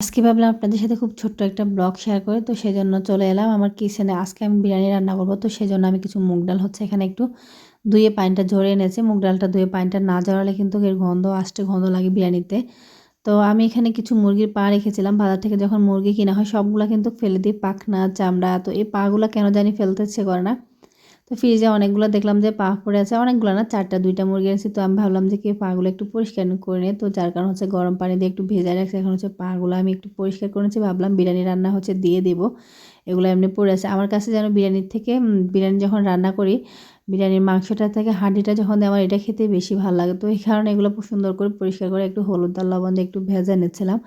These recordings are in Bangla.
আজকে ভাবলাম আপনাদের সাথে খুব ছোট্ট একটা ব্লগ শেয়ার করে, তো সেই জন্য চলে এলাম আমার কিচেনে আজকে আমি বিরিয়ানি রান্না করব, তো সেই জন্য আমি কিছু মুগ ডাল হচ্ছে এখানে একটু ধুয়ে পানিটা ঝরে এনেছি। মুগ ডালটা ধুয়ে পানিটা না জড়ালে কিন্তু এর গন্ধ, আসতে গন্ধ লাগে বিরিয়ানিতে। তো আমি এখানে কিছু মুরগির পা রেখেছিলাম, বাজার থেকে যখন মুরগি কিনা হয় সবগুলো কিন্তু ফেলে দিই, পাখনা, চামড়া, তো এই পাগুলো কেন জানি ফেলতে ইচ্ছে করে না। তো ফ্রিজে অনেকগুলো দেখলাম যে পা পড়ে আছে, অনেকগুলো না, চারটা, দুইটা মুরগি আছে তো আমি ভাবলাম যে কি পাগুলো একটু পরিষ্কার করে নিই তো যার কারণ হচ্ছে গরম পানি দিয়ে একটু ভেজা রাখছে। এখন হচ্ছে পাগুলো আমি একটু পরিষ্কার করেছি ভাবলাম বিরিয়ানি রান্না হচ্ছে দিয়ে দেবো। এগুলো এমনি পড়ে আছে। আমার কাছে যেন বিরিয়ানির থেকে বিরিয়ানি যখন রান্না করি, বিরিয়ানির মাংসটা থেকে হাঁডিটা যখন আমার এটা খেতে বেশি ভালো লাগে। তো এই কারণে এগুলো সুন্দর করে পরিষ্কার করে একটু হলুদ আর লবণ দিয়ে একটু ভেজে নিচ্ছিলাম।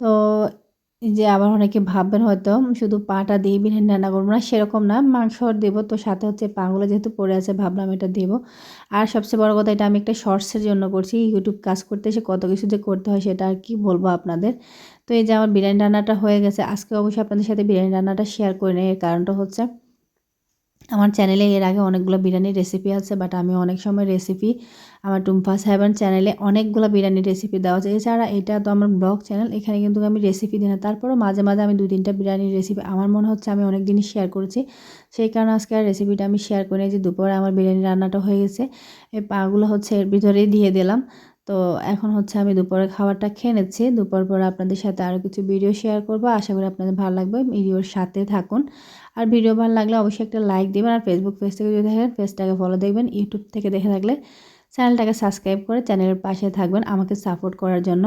তো যে আবার অনেকে ভাববেন হয়তো শুধু পাটা দিয়ে বিরিয়ানি রান্না করব না, সেরকম না, মাংস দেবো তো, সাথে হচ্ছে পাগুলো যেহেতু পড়ে আছে, ভাবলাম এটা দেব। আর সবচেয়ে বড় কথা, এটা আমি একটা শর্টসের জন্য করছি ইউটিউব কাজ করতে এসে কত কিছু যে করতে হয়, সেটা আর কি বলব আপনাদের। তো এই যে আমার বিরিয়ানি রান্নাটা হয়ে গেছে, আজকে অবশ্যই আপনাদের সাথে বিরিয়ানি রান্নাটা শেয়ার করে নেই, এর কারণটা হচ্ছে আমার চ্যানেলে এর আগে অনেকগুলো বিরিয়ানির রেসিপি আছে বাট আমি অনেক সময় রেসিপি আমার টুম্পা সাহেবের চ্যানেলে অনেকগুলো বিরিয়ানির রেসিপি দেওয়া আছে। এছাড়া এটা তো আমার ব্লগ চ্যানেল এখানে কিন্তু আমি রেসিপি দিই না। তারপরও মাঝে মাঝে আমি দুই তিনটা বিরিয়ানির রেসিপি আমার মনে হচ্ছে আমি অনেক জিনিস শেয়ার করেছি। সেই কারণে আজকে আর রেসিপিটা আমি শেয়ার করে যে দুপুরে আমার বিরিয়ানি রান্নাটা হয়ে গেছে, এই পাগুলো হচ্ছে এর ভিতরেই দিয়ে দিলাম। তো এখন হচ্ছে আমি দুপুরে খাবারটা খেয়ে নিচ্ছি। দুপুর পরে আপনাদের সাথে আরও কিছু ভিডিও শেয়ার করব। আশা করি আপনাদের ভালো লাগবে। ভিডিওর সাথে থাকুন। আর ভিডিও ভালো লাগলে অবশ্যই একটা লাইক দেবেন আর ফেসবুক পেজ থেকে যদি দেখেন পেজটাকে ফলো দেখবেন ইউটিউব থেকে দেখে থাকলে চ্যানেলটাকে সাবস্ক্রাইব করে চ্যানেলের পাশে থাকবেন আমাকে সাপোর্ট করার জন্য।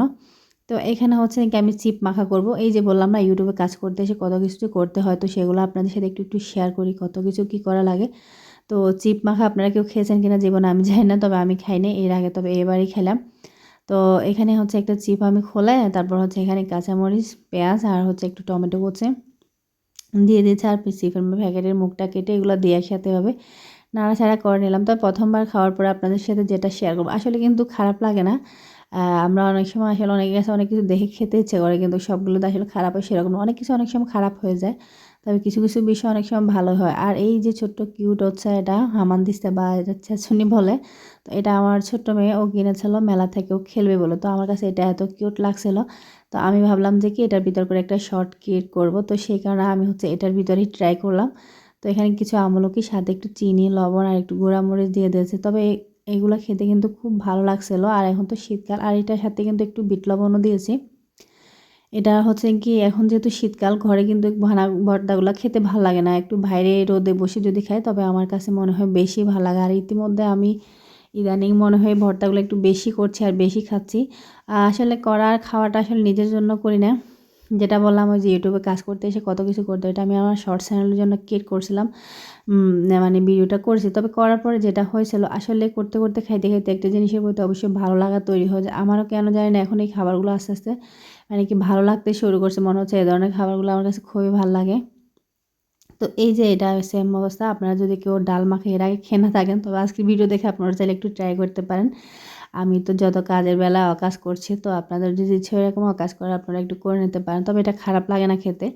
তো এখানে হচ্ছে কি আমি চিপ মাখা করব। এই যে বললাম না ইউটিউবে কাজ করতে এসে কত কিছু করতে হয়, তো সেগুলো আপনাদের সাথে একটু একটু শেয়ার করি। কত কিছু কি করা লাগে। তো চিপ মাখা আপনারা কেউ খেয়েছেন কিনা জীবনে আমি জানি না, তবে আমি খাইনি, এর আগে তবে এবারই খেলাম। তো এখানে হচ্ছে একটা চিপ আমি খোলে তারপর হচ্ছে এখানে কাঁচামরিচ, পেঁয়াজ, আর হচ্ছে একটু টমেটো কুচে দিয়ে দিয়েছে, আর চিপের প্যাকেটের মুখটা কেটে এগুলো দিয়ে একসাথে হবে। নাড়াচাড়া করে নিলাম। তো প্রথমবার খাওয়ার পরে আপনাদের সাথে যেটা শেয়ার করব, আসলে কিন্তু খারাপ লাগে না। আমরা অনেক সময় আসলে অনেক কাছে অনেক কিছু দেখে খেতে ইচ্ছে করে, কিন্তু সবগুলো তো আসলে খারাপ হয় সেরকম অনেক কিছু অনেক সময় খারাপ হয়ে যায়। তবে কিছু কিছু বিষয় অনেক সময় ভালো হয়। আর এই যে ছোট্ট কিউট হচ্ছে এটা হামান দিস্তে বা এটা বলে, তো এটা আমার ছোট্ট মেয়ে, ও কিনেছিল, মেলা থেকে ও খেলবে বলে। তো আমার কাছে এটা এত কিউট লাগছিল, তো আমি ভাবলাম যে কি এটার ভিতর করে একটা শর্ট ক্রিয়েট করব। তো সেই কারণে আমি হচ্ছে এটার ভিতরেই ট্রাই করলাম। তো এখানে কিছু আমলকি সাথে একটু চিনি, লবণ আর একটু গোড়ামরিচ দিয়ে দিয়েছে। তবে এগুলো খেতে কিন্তু খুব ভালো লাগছিল। আর এখন তো শীতকাল, আর এটার সাথে কিন্তু একটু বিট লবণও দিয়েছি। এটা হচ্ছে কি, এখন যেহেতু শীতকাল, ঘরে কিন্তু ভানা, ভর্তাগুলো খেতে ভালো লাগে না। একটু বাইরে রোদে বসে যদি খাই, তবে আমার কাছে মনে হয় বেশি ভালো লাগে। আর ইতিমধ্যে আমি ইদানিং মনে হয় ভর্তাগুলো একটু বেশি করছি আর বেশি খাচ্ছি। আসলে করার খাওয়াটা আসলে নিজের জন্য করি না। যেটা বললাম ওই যে ইউটিউবে কাজ করতে এসে কত কিছু করতে এটা আমি আমার শর্ট চ্যানেলের জন্য ক্রিয়েট করছিলাম। মানে ভিডিওটা করেছি। তবে করার পরে যেটা হয়েছিল, আসলে করতে করতে খাইতে খাইতে একটা জিনিসের প্রতি অবশ্যই ভালো লাগা তৈরি হয়ে যায়। আমারও কেন জানি না এখন এই খাবারগুলো আস্তে আস্তে মানে কি ভালো লাগতে শুরু করছে, মনে হচ্ছে এই ধরনের খাবারগুলো আমার কাছে খুবই ভালো লাগে। তো এই যে এটা সেম অবস্থা, আপনারা যদি কেউ ডাল মাখে এর আগে খেয়ে না থাকেন, তবে আজকে ভিডিও দেখে আপনারা চাইলে একটু ট্রাই করতে পারেন। আমি তো যত কাজের বেলা অকাজ করছি, তো আপনাদের যদি ইচ্ছে এরকম অকাজ করে আপনারা একটু করে নিতে পারেন। তবে এটা খারাপ লাগে না খেতে।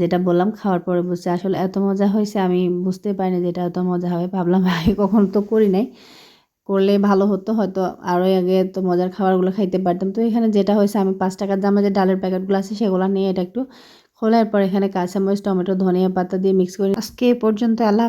যেটা বললাম, খাওয়ার পরে বুঝছে, আসলে এত মজা হয়েছে, আমি বুঝতে পারিনি যে এটা এত মজা হবে। ভাবলাম, আগে কখনো তো করি নাই। করলে ভালো হতো, হয়তো আরও আগে তো মজার খাবারগুলো খাইতে পারতাম। তো এখানে যেটা হয়েছে, আমি পাঁচ টাকার দামে যে ডালের প্যাকেটগুলো আছে, সেগুলো নিয়ে এটা একটু খোলার পর এখানে কাঁচামরিচ, টমেটো, ধনিয়া পাতা দিয়ে মিক্স করি। আজকে পর্যন্ত আল্লাহ